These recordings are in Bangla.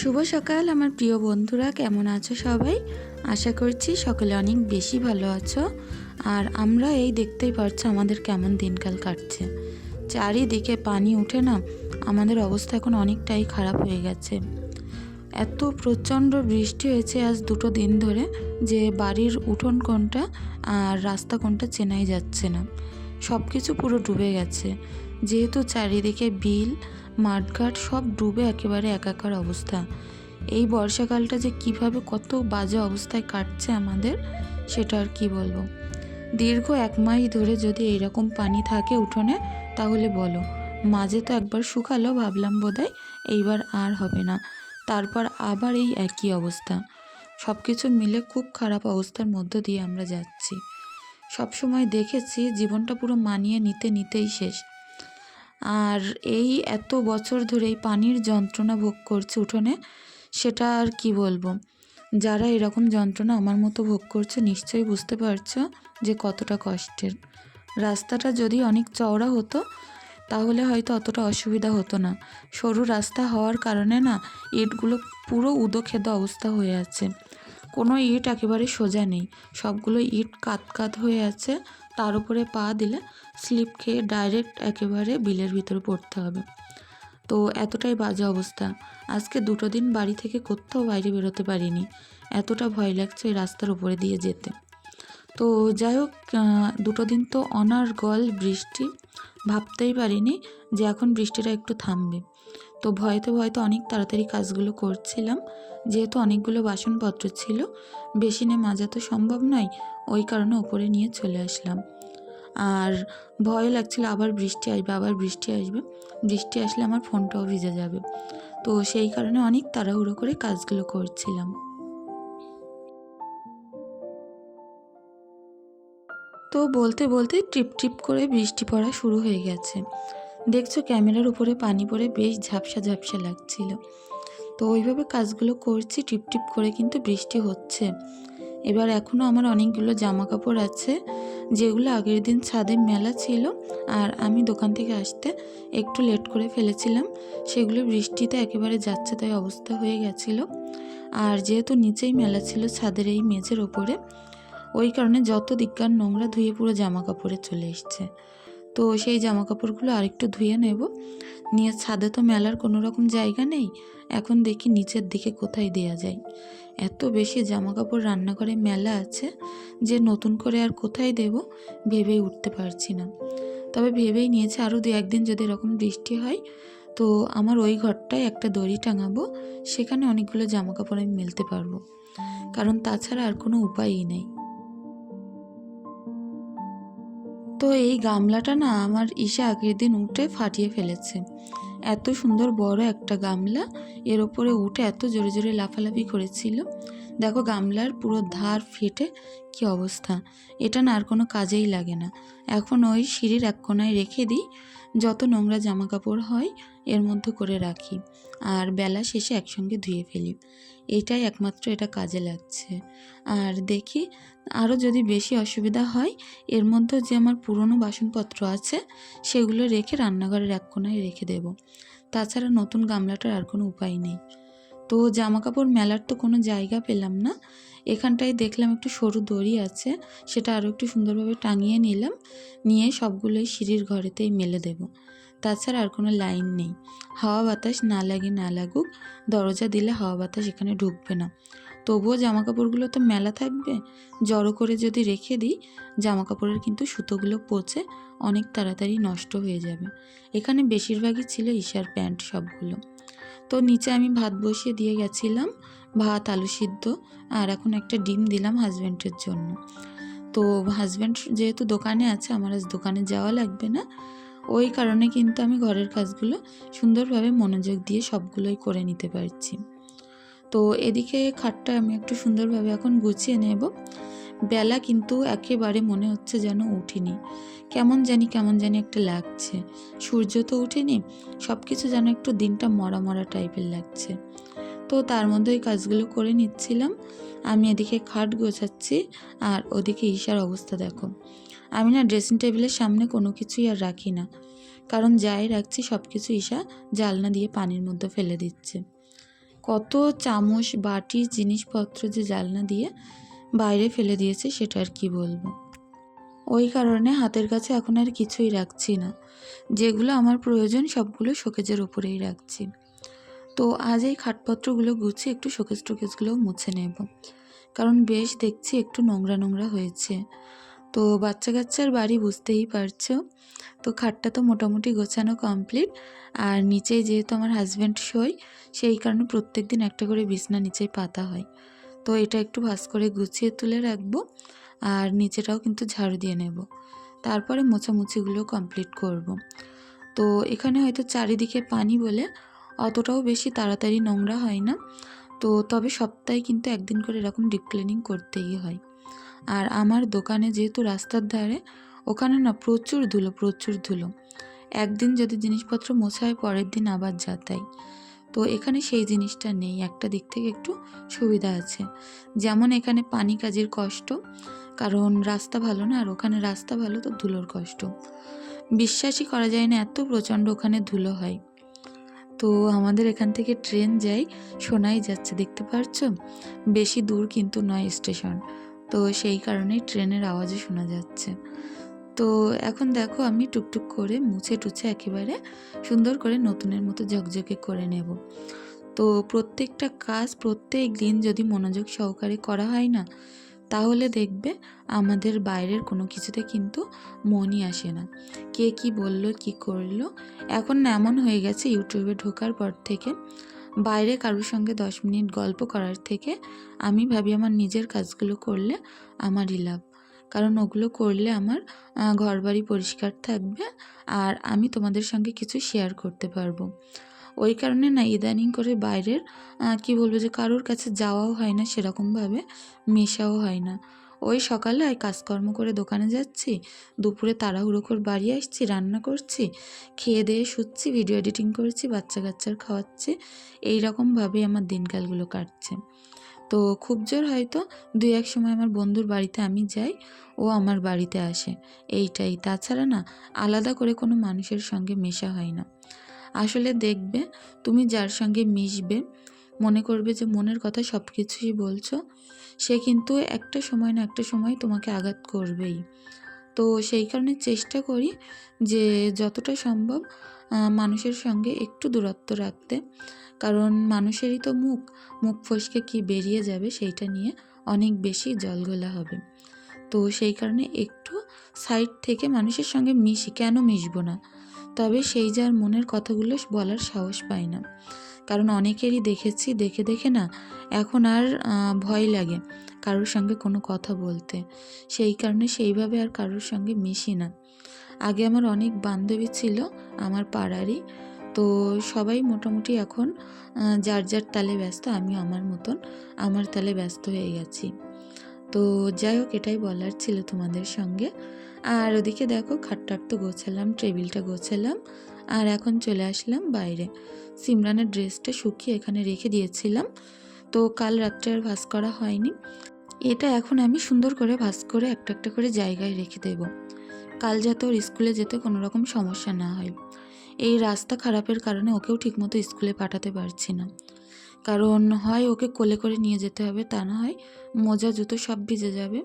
শুভ সকাল আমার প্রিয় বন্ধুরা কেমন আছো সবাই আশা করছি সকলে অনেক বেশি ভালো আছো আর আমরা এই দেখতেই পারছো আমাদের কেমন দিনকাল কাটছে চারিদিকে পানি উঠে না আমাদের অবস্থা এখন অনেকটাই খারাপ হয়ে গেছে এত প্রচণ্ড বৃষ্টি হয়েছে আজ দুটো দিন ধরে যে বাড়ির উঠোন কোনটা আর রাস্তা কোনটা চেনাই যাচ্ছে না সব কিছু পুরো ডুবে গেছে যেহেতু চারিদিকে বিল মাঠঘাট সব ডুবে একেবারে একাকার অবস্থা এই বর্ষাকালটা যে কিভাবে কত বাজে অবস্থায় কাটছে আমাদের সেটা আর কি বলবো দীর্ঘ এক মাস ধরে যদি এইরকম পানি থাকে উঠোনে তাহলে বলো মাঝে তো একবার শুকালো ভাবলাম বোধহয় এইবার আর হবে না তারপর আবার এই একই অবস্থা সব কিছু মিলে খুব খারাপ অবস্থার মধ্য দিয়ে আমরা যাচ্ছি সব সময় দেখেছি জীবনটা পুরো মানিয়ে নিতে নিতেই শেষ আর এই এত বছর ধরে এই পানির যন্ত্রণা ভোগ করছে উঠোনে সেটা আর কি বলবো যারা এরকম যন্ত্রণা আমার মতো ভোগ করছে নিশ্চয়ই বুঝতে পারছো যে কতটা কষ্টের রাস্তাটা যদি অনেক চওড়া হতো তাহলে হয়তো অতটা অসুবিধা হতো না সরু রাস্তা হওয়ার কারণে না ইটগুলো পুরো উদো খেদো অবস্থা হয়ে আছে কোনো ইট একেবারে সোজা নেই সবগুলো ইট কাত কাত হয়ে আছে তার উপরে পা দিলে স্লিপ খেয়ে ডাইরেক্ট একেবারে বিলের ভিতরে পড়তে হবে তো এতটাই বাজে অবস্থা আজকে দুটো দিন বাড়ি থেকে কোথাও বাইরে বেরোতে পারিনি এতটা ভয় লাগছে ওই রাস্তার উপরে দিয়ে যেতে তো যাই হোক দুটো দিন তো অনার গল বৃষ্টি ভাবতেই পারিনি যে এখন বৃষ্টিটা একটু থামবে তো ভয়তে ভয়তে অনেক তাড়াতাড়ি কাজগুলো করছিলাম যেহেতু অনেকগুলো বাসনপত্র ছিল বেসিনে মাজা তো সম্ভব নয় ওই কারণে ওপরে নিয়ে চলে আসলাম আর ভয় লাগছিল আবার বৃষ্টি আসবে আবার বৃষ্টি আসবে বৃষ্টি আসলে আমার ফোনটাও ভিজে যাবে তো সেই কারণে অনেক তাড়াহুড়ো করে কাজগুলো করছিলাম তো বলতে বলতে টিপ টিপ করে বৃষ্টি পড়া শুরু হয়ে গেছে দেখছো ক্যামেরার উপরে পানি পড়ে বেশ ঝাপসা ঝাপসা লাগছিল তো ওইভাবে কাজগুলো করছি টিপ টিপ করে কিন্তু বৃষ্টি হচ্ছে এবার এখনও আমার অনেকগুলো জামা কাপড় আছে যেগুলো আগের দিন ছাদে মেলা ছিল আর আমি দোকান থেকে আসতে একটু লেট করে ফেলেছিলাম সেগুলো বৃষ্টিতে একেবারে যাচ্ছে তাই অবস্থা হয়ে গেছিলো আর যেহেতু নিচেই মেলা ছিল ছাদের এই মেঝের ওপরে ওই কারণে যত দিককার নোংরা ধুয়ে পুরো জামা কাপড়ে চলে এসছে তো সেই জামা কাপড়গুলো আরেকটু ধুয়ে নেব নিয়ে ছাদে তো মেলার কোনো রকম জায়গা নেই এখন দেখি নিচের দিকে কোথায় দেয়া যায় এত বেশি জামা কাপড় রান্নাঘরে মেলা আছে যে নতুন করে আর কোথায় দেব ভেবেই উঠতে পারছি না তবে ভেবেই নিয়েছে আরও দু একদিন যদি এরকম বৃষ্টি হয় তো আমার ওই ঘরটায় একটা দড়ি টাঙাবো সেখানে অনেকগুলো জামা কাপড় আমি মেলতে পারবো কারণ তাছাড়া আর কোনো উপায়ই নেই তো এই গামলাটা না আমার ইসে আগের দিন উঠে ফাটিয়ে ফেলেছে এত সুন্দর বড় একটা গামলা এর ওপরে উঠে এত জোরে জোরে লাফালাফি করেছিল দেখো গামলার পুরো ধার ফেটে কি অবস্থা এটা না আর কোনো কাজেই লাগে না এখন ওই সিঁড়ির এক কোনায় রেখে দিই যত নোংরা জামা কাপড় হয় এর মধ্যে করে রাখি আর বেলা শেষে একসঙ্গে ধুয়ে ফেলি এটাই একমাত্র এটা কাজে লাগছে আর দেখি আরও যদি বেশি অসুবিধা হয় এর মধ্যে যে আমার পুরনো বাসনপত্র আছে সেগুলো রেখে রান্নাঘরের এক কোনায় রেখে দেব তাছাড়া নতুন গামলাটার আর কোনো উপায় নেই তো জামা কাপড় মেলার তো কোনো জায়গা পেলাম না এখানটায় দেখলাম একটু সরু দড়ি আছে সেটা আরও একটু সুন্দরভাবে টাঙিয়ে নিলাম নিয়ে সবগুলোই সিঁড়ির ঘরেতেই মেলে দেবো তাছাড়া আর কোনো লাইন নেই হাওয়া বাতাস না লাগে না লাগুক দরজা দিলে হাওয়া বাতাস এখানে ঢুকবে না তবুও জামাকাপড়গুলো তো মেলা থাকবে জড়ো করে যদি রেখে দিই জামাকাপড়ের কিন্তু সুতোগুলো পচে অনেক তাড়াতাড়ি নষ্ট হয়ে যাবে এখানে বেশিরভাগই ছিল ঈশার প্যান্ট সবগুলো তো নিচে আমি ভাত বসিয়ে দিয়ে গেছিলাম ভাত আলু সিদ্ধ আর এখন একটা ডিম দিলাম হাজব্যান্ডের জন্য তো হাজব্যান্ড যেহেতু দোকানে আছে আমার আজ দোকানে যাওয়া লাগবে না ওই কারণে কিন্তু আমি ঘরের কাজগুলো সুন্দরভাবে মনোযোগ দিয়ে সবগুলোই করে নিতে পারছি তো এদিকে খাটটা আমি একটু সুন্দরভাবে এখন গুছিয়ে নেব বেলা কিন্তু একেবারে মনে হচ্ছে যেন উঠিনি কেমন জানি কেমন জানি একটা লাগছে সূর্য তো উঠেনি সব কিছু যেন একটু দিনটা মরা মরা টাইপের লাগছে তো তার মধ্যে ওই কাজগুলো করে নিচ্ছিলাম আমি এদিকে খাট গোছাচ্ছি আর ওদিকে ঈশার অবস্থা দেখো আমি না ড্রেসিং টেবিলের সামনে কোনো কিছুই আর রাখি না কারণ যাই রাখছি সব কিছু ঈশা জালনা দিয়ে পানির মধ্যে ফেলে দিচ্ছে কত চামচ বাটি জিনিসপত্র যে জালনা দিয়ে বাইরে ফেলে দিয়েছে সেটা আর কি বলবো ওই কারণে হাতের কাছে এখন আর কিছুই রাখছি না যেগুলো আমার প্রয়োজন সবগুলো শোকেজের ওপরেই রাখছি তো আজ এই খাটপত্রগুলো গুছিয়ে একটু শোকেজ টোকেজগুলো মুছে নেব কারণ বেশ দেখছি একটু নোংরা নোংরা হয়েছে তো বাচ্চা কাচ্চার বাড়ি বুঝতেই পারছো তো খাটটা তো মোটামুটি গোছানো কমপ্লিট আর নিচে যেহেতু আমার হাজব্যান্ড সই সেই কারণে প্রত্যেক দিন একটা করে বিছনা নিচে পাতা হয় তো এটা একটু ভাস করে গুছিয়ে তুলে রাখবো আর নিচেটাও কিন্তু ঝাড়ু দিয়ে নেব তারপরে মোছামুছিগুলো কমপ্লিট করব। তো এখানে হয়তো চারিদিকে পানি বলে অতটাও বেশি তাড়াতাড়ি নোংরা হয় না তো তবে সপ্তাহে কিন্তু একদিন করে এরকম ডিপ ক্লিনিং করতেই হয় আর আমার দোকানে যেহেতু রাস্তার ধারে ওখানে না প্রচুর ধুলো প্রচুর ধুলো একদিন যদি জিনিসপত্র মোছায় হয় পরের দিন আবার যাতাই তো এখানে সেই জিনিসটা নেই একটা দিক থেকে একটু সুবিধা আছে যেমন এখানে পানি কাজের কষ্ট কারণ রাস্তা ভালো না আর ওখানে রাস্তা ভালো তো ধুলোর কষ্ট বিশ্বাসই করা যায় না এত প্রচণ্ড ওখানে ধুলো হয় তো আমাদের এখান থেকে ট্রেন যাই সোনাই যাচ্ছে দেখতে পারছো বেশি দূর কিন্তু নয় স্টেশন তো সেই কারণেই ট্রেনের আওয়াজও শোনা যাচ্ছে তো এখন দেখো আমি টুকটুক করে মুছে টুছে একেবারে সুন্দর করে নতুনের মতো ঝকঝকে করে নেব তো প্রত্যেকটা কাজ প্রত্যেক দিন যদি মনোযোগ সহকারে করা হয় না তাহলে দেখবে আমাদের বাইরের কোনো কিছুতে কিন্তু মনই আসে না কে কি বলল কি করলো এখন এমন হয়ে গেছে ইউটিউবে ঢোকার পর থেকে বাইরে কারোর সঙ্গে দশ মিনিট গল্প করার থেকে আমি ভাবি আমার নিজের কাজগুলো করলে আমারই লাভ কারণ ওগুলো করলে আমার ঘর বাড়ি পরিষ্কার থাকবে আর আমি তোমাদের সঙ্গে কিছু শেয়ার করতে পারবো ওই কারণে না ইদানিং করে বাইরের কি বলবো যে কারোর কাছে যাওয়াও হয় না সেরকমভাবে মেশাও হয় না ওই সকালে আর কাজকর্ম করে দোকানে যাচ্ছি দুপুরে তাড়াহুড়ো করে বাড়ি আসছি রান্না করছি খেয়ে দেয়ে শুচ্ছি ভিডিও এডিটিং করছি বাচ্চা কাচ্চার খাওয়াচ্ছি এই রকমভাবেই আমার দিনকালগুলো কাটছে তো খুব জোর হয়তো দুই এক সময় আমার বন্ধুর বাড়িতে আমি যাই ও আমার বাড়িতে আসে এইটাই তাছাড়া না আলাদা করে কোনো মানুষের সঙ্গে মেশা হয় না আসলে দেখবে তুমি যার সঙ্গে মিশবে মনে করবে যে মনের কথা সব কিছুই বলছো সে কিন্তু একটা সময় না একটা সময় তোমাকে আঘাত করবেই তো সেই কারণে চেষ্টা করি যে যতটা সম্ভব মানুষের সঙ্গে একটু দূরত্ব রাখতে কারণ মানুষেরই তো মুখ মুখ ফসকে কি বেরিয়ে যাবে সেইটা নিয়ে অনেক বেশি জলগোলা হবে তো সেই কারণে একটু সাইড থেকে মানুষের সঙ্গে মিশি কেন মিশবো না তবে সেই যার মনের কথাগুলো বলার সাহস পায় না কারণ অনেকেরই দেখেছি দেখে দেখে না এখন আর ভয় লাগে কারোর সঙ্গে কোনো কথা বলতে সেই কারণে সেইভাবে আর কারোর সঙ্গে মিশি না আগে আমার অনেক বান্ধবী ছিল আমার পাড়ারই তো সবাই মোটামুটি এখন যার যার তালে ব্যস্ত আমি আমার মতন আমার তালে ব্যস্ত হয়ে গেছি তো যাই হোক এটাই বলার ছিল তোমাদের সঙ্গে আর ওদিকে দেখো খাটটাট তো গোছালাম টেবিলটা গোছালাম আর এখন চলে আসলাম বাইরে সিমরানের ড্রেসটা শুকিয়ে এখানে রেখে দিয়েছিলাম তো কাল রাত্রে আর ভাস করা হয়নি এটা এখন আমি সুন্দর করে ভাস করে একটা একটা করে জায়গায় রেখে দেব কাল যাতে ওর স্কুলে যেতে কোনো রকম সমস্যা না হয় এই রাস্তা খারাপের কারণে ওকেও ঠিকমতো স্কুলে পাঠাতে পারছি না কারণ হয় ওকে কোলে করে নিয়ে যেতে হবে তা না হয় মোজা জুতো সব ভিজে যাবে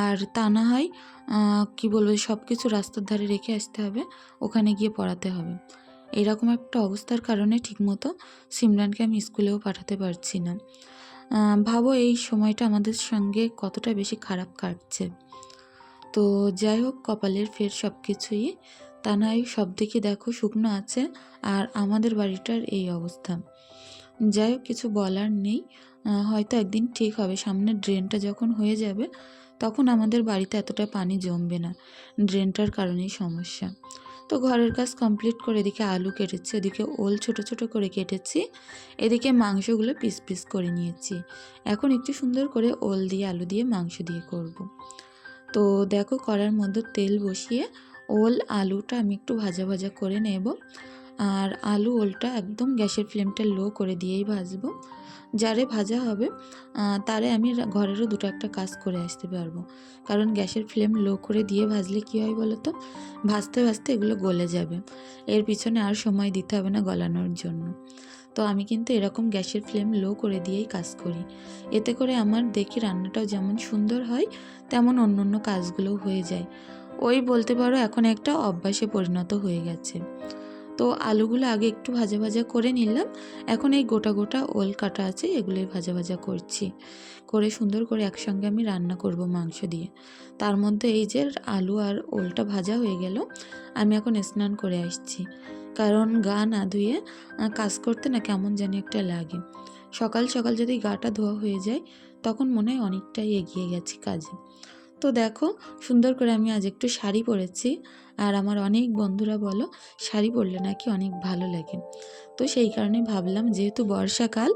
আর তা না হয় কী বলবো সব কিছু রাস্তার ধারে রেখে আসতে হবে ওখানে গিয়ে পড়াতে হবে এরকম একটা অবস্থার কারণে ঠিকমতো সিমরানকে আমি স্কুলেও পাঠাতে পারছি না ভাবো এই সময়টা আমাদের সঙ্গে কতটা বেশি খারাপ কাটছে তো যাই হোক কপালের ফের সব কিছুই তা নয় সব দিকে দেখো শুকনো আছে আর আমাদের বাড়িটার এই অবস্থা যাই হোক কিছু বলার নেই হয়তো একদিন ঠিক হবে সামনে ড্রেনটা যখন হয়ে যাবে তখন আমাদের বাড়িতে এতটা পানি জমবে না ড্রেনটার কারণেই সমস্যা তো ঘরের কাজ কমপ্লিট করে এদিকে আলু কেটেছি এদিকে ওল ছোট ছোট করে কেটেছি এদিকে মাংসগুলো পিস পিস করে নিয়েছি এখন একটু সুন্দর করে ওল দিয়ে আলু দিয়ে মাংস দিয়ে করব। তো দেখো করার মধ্যে তেল বসিয়ে ওল আলুটা আমি একটু ভাজা ভাজা করে নেব আর আলু ওলটা একদম গ্যাসের ফ্লেমটা লো করে দিয়েই ভাজবো যারে ভাজা হবে তারে আমি ঘরেরও দুটো একটা কাজ করে আসতে পারবো কারণ গ্যাসের ফ্লেম লো করে দিয়ে ভাজলে কি হয় বলো তো ভাজতে ভাজতে এগুলো গলে যাবে এর পিছনে আর সময় দিতে হবে না গলানোর জন্য তো আমি কিন্তু এরকম গ্যাসের ফ্লেম লো করে দিয়েই কাজ করি এতে করে আমার দেখি রান্নাটাও যেমন সুন্দর হয় তেমন অন্য অন্য কাজগুলোও হয়ে যায় ওই বলতে পারো এখন একটা অভ্যাসে পরিণত হয়ে গেছে তো আলুগুলো আগে একটু ভাজা ভাজা করে নিলাম এখন এই গোটা গোটা ওল কাটা আছে এগুলো ভাজা ভাজা করছি করে সুন্দর করে একসঙ্গে আমি রান্না করব মাংস দিয়ে তার মধ্যে এই যে আলু আর ওলটা ভাজা হয়ে গেল আমি এখন স্নান করে আসছি কারণ গা না ধুয়ে কাজ করতে না কেমন জানি একটা লাগে সকাল সকাল যদি গাটা ধোয়া হয়ে যায় তখন মনে হয় অনেকটাই এগিয়ে গেছি কাজে তো দেখো সুন্দর করে আমি আজ একটু শাড়ি পরেছি আর আমার অনেক বন্ধুরা বলো শাড়ি পরলে নাকি অনেক ভালো লাগে তো সেই কারণে ভাবলাম যেহেতু বর্ষাকাল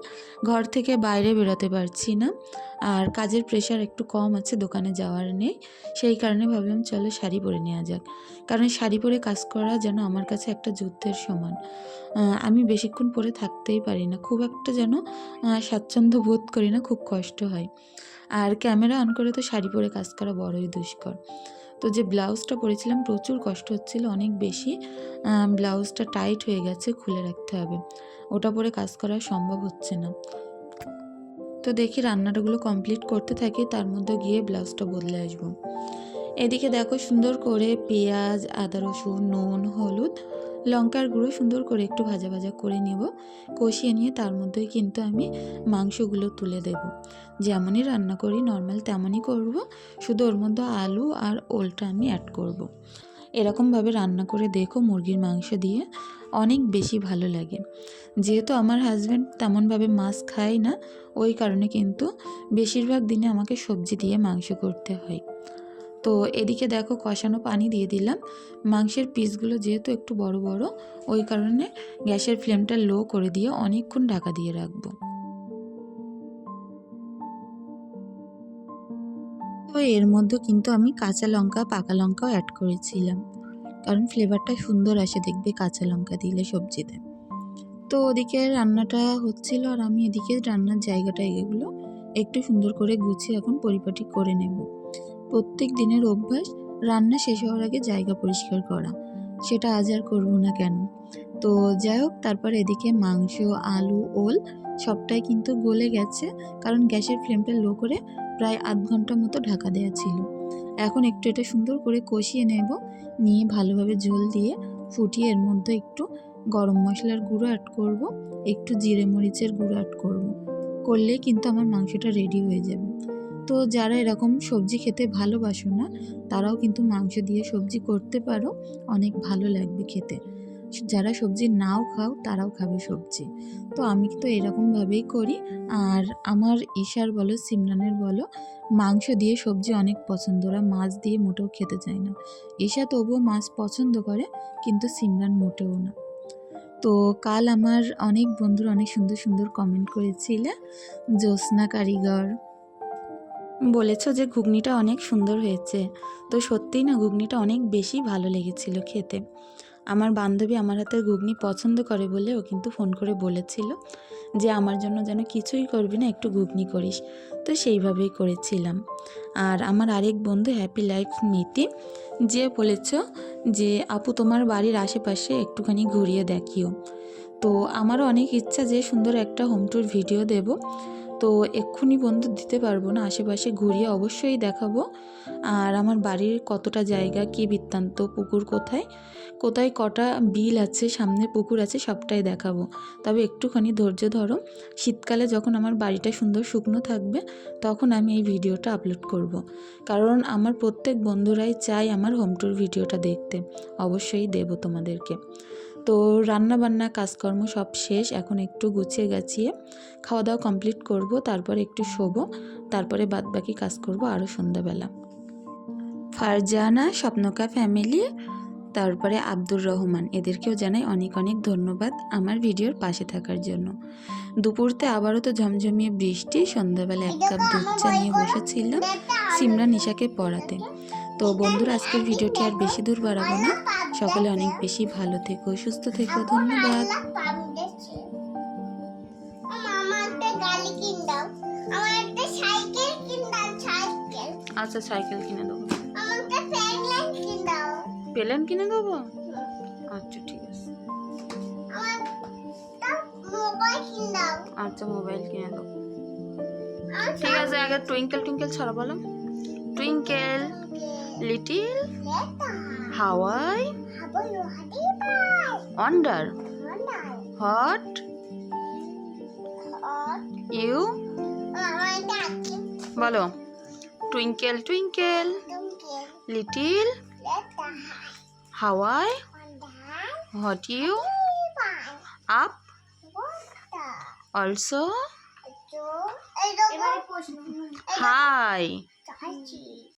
ঘর থেকে বাইরে বেরোতে পারছি না আর কাজের প্রেশার একটু কম আছে দোকানে যাওয়ার নেই সেই কারণে ভাবলাম চলো শাড়ি পরে নেওয়া যাক কারণ শাড়ি পরে কাজ করা যেন আমার কাছে একটা যুদ্ধের সমান আমি বেশিক্ষণ পরে থাকতেই পারি না খুব একটা যেন স্বাচ্ছন্দ্য বোধ করি না খুব কষ্ট হয় আর ক্যামেরা অন করে তো শাড়ি পরে কাজ করা বড়ই দুষ্কর তো যে ব্লাউজটা পরেছিলাম প্রচুর কষ্ট হচ্ছিল অনেক বেশি ব্লাউজটা টাইট হয়ে গেছে খুলে রাখতে হবে ওটা পরে কাজ করা সম্ভব হচ্ছে না তো দেখি রান্নাটাগুলো কমপ্লিট করতে থাকি তার মধ্যে গিয়ে ব্লাউজটা বদলে আসবো এদিকে দেখো সুন্দর করে পেঁয়াজ আদা রসুন নুন হলুদ লঙ্কার গুঁড়ো সুন্দর করে একটু ভাজা ভাজা করে নেব কষিয়ে নিয়ে তার মধ্যেই কিন্তু আমি মাংসগুলো তুলে দেব যেমনই রান্না করি নর্মাল তেমনই করব শুধু ওর মধ্যে আলু আর ওলটা আমি অ্যাড করব। এরকমভাবে রান্না করে দেখো মুরগির মাংস দিয়ে অনেক বেশি ভালো লাগে যেহেতু আমার হাজব্যান্ড তেমনভাবে মাছ খায় না ওই কারণে কিন্তু বেশিরভাগ দিনে আমাকে সবজি দিয়ে মাংস করতে হয় তো এদিকে দেখো কষানো পানি দিয়ে দিলাম মাংসের পিসগুলো যেহেতু একটু বড় বড় ওই কারণে গ্যাসের ফ্লেমটা লো করে দিয়ে অনেকক্ষণ ঢাকা দিয়ে রাখবো তো এর মধ্যে কিন্তু আমি কাঁচা লঙ্কা পাকা লঙ্কাও অ্যাড করেছিলাম কারণ ফ্লেভারটা সুন্দর আসে দেখবে কাঁচা লঙ্কা দিলে সবজিতে তো ওদিকে রান্নাটা হচ্ছিল আর আমি এদিকে রান্নার জায়গাটা এগুলো একটু সুন্দর করে গুছিয়ে এখন পরিপাটি করে নেবো প্রত্যেক দিনের অভ্যাস রান্না শেষ হওয়ার আগে জায়গা পরিষ্কার করা সেটা আজ আর করবো না কেন তো যাই হোক তারপর এদিকে মাংস আলু ওল সবটাই কিন্তু গলে গেছে কারণ গ্যাসের ফ্লেমটা লো করে প্রায় আধ ঘন্টা মতো ঢাকা দেওয়া ছিল এখন একটু এটা সুন্দর করে কষিয়ে নেব নিয়ে ভালোভাবে ঝোল দিয়ে ফুটিয়ে এর মধ্যে একটু গরম মশলার গুঁড়ো অ্যাড করব একটু জিরে মরিচের গুঁড়ো অ্যাড করব করলে কিন্তু আমার মাংসটা রেডি হয়ে যাবে তো যারা এরকম সবজি খেতে ভালোবাসো না তারাও কিন্তু মাংস দিয়ে সবজি করতে পারো অনেক ভালো লাগবে খেতে যারা সবজি নাও খাও তারাও খাবে সবজি তো আমি তো এরকমভাবেই করি আর আমার ঈশার বলো সিমরানের বলো মাংস দিয়ে সবজি অনেক পছন্দ ওরা মাছ দিয়ে মোটেও খেতে চায় না ঈশা তবুও মাছ পছন্দ করে কিন্তু সিমরান মোটেও না তো কাল আমার অনেক বন্ধুরা অনেক সুন্দর সুন্দর কমেন্ট করেছিল জ্যোৎস্না কারিগর বলেছ যে ঘুগনিটা অনেক সুন্দর হয়েছে তো সত্যিই না ঘুগনিটা অনেক বেশি ভালো লেগেছিল খেতে আমার বান্ধবী আমার হাতের ঘুগনি পছন্দ করে বলে ও কিন্তু ফোন করে বলেছিল যে আমার জন্য যেন কিছুই করবি না একটু ঘুগনি করিস তো সেইভাবেই করেছিলাম আর আমার আরেক বন্ধু হ্যাপি লাইফ মিতি যে বলেছ যে আপু তোমার বাড়ির আশেপাশে একটুখানি ঘুরিয়ে দেখিও তো আমারও অনেক ইচ্ছা যে সুন্দর একটা হোম ট্যুর ভিডিও দেব তো এক্ষুনি বন্ধু দিতে পারবো না আশেপাশে ঘুরিয়ে অবশ্যই দেখাবো আর আমার বাড়ির কতটা জায়গা কি বৃত্তান্ত পুকুর কোথায় কোথায় কটা বিল আছে সামনে পুকুর আছে সবটাই দেখাবো তবে একটুখানি ধৈর্য ধরো শীতকালে যখন আমার বাড়িটা সুন্দর শুকনো থাকবে তখন আমি এই ভিডিওটা আপলোড করব। কারণ আমার প্রত্যেক বন্ধুরাই চাই আমার হোম ট্যুর ভিডিওটা দেখতে অবশ্যই দেব তোমাদেরকে তো রান্না বান্না কাজকর্ম সব শেষ এখন একটু গুছিয়ে গাছিয়ে খাওয়া দাওয়া কমপ্লিট করব তারপর একটু শোবো তারপরে বাদবাকি কাজ করব আরও সন্ধ্যাবেলা ফারজানা স্বপ্নকা ফ্যামিলি তারপরে আব্দুর রহমান এদেরকেও জানাই অনেক অনেক ধন্যবাদ আমার ভিডিওর পাশে থাকার জন্য দুপুরতে আবারও তো ঝমঝমিয়ে বৃষ্টি সন্ধ্যাবেলা এক কাপ দুধ চা নিয়ে বসেছিলাম সিমরা নিশাকে পড়াতে তো বন্ধুরা আজকের ভিডিওটি আর বেশি দূর বাড়াবো না সকলে অনেক বেশি ভালো থেকো সুস্থ থেকো ধন্যবাদ আচ্ছা সাইকেল কিনে দেবো পেলেন কিনে দেবো আচ্ছা ঠিক আছে আচ্ছা মোবাইল কিনে দেবো ঠিক আছে আগে টুইঙ্কেল টুইঙ্কেল ছাড়া বলো twinkle little how I wonder what you bolo twinkle twinkle little how I what you up also hi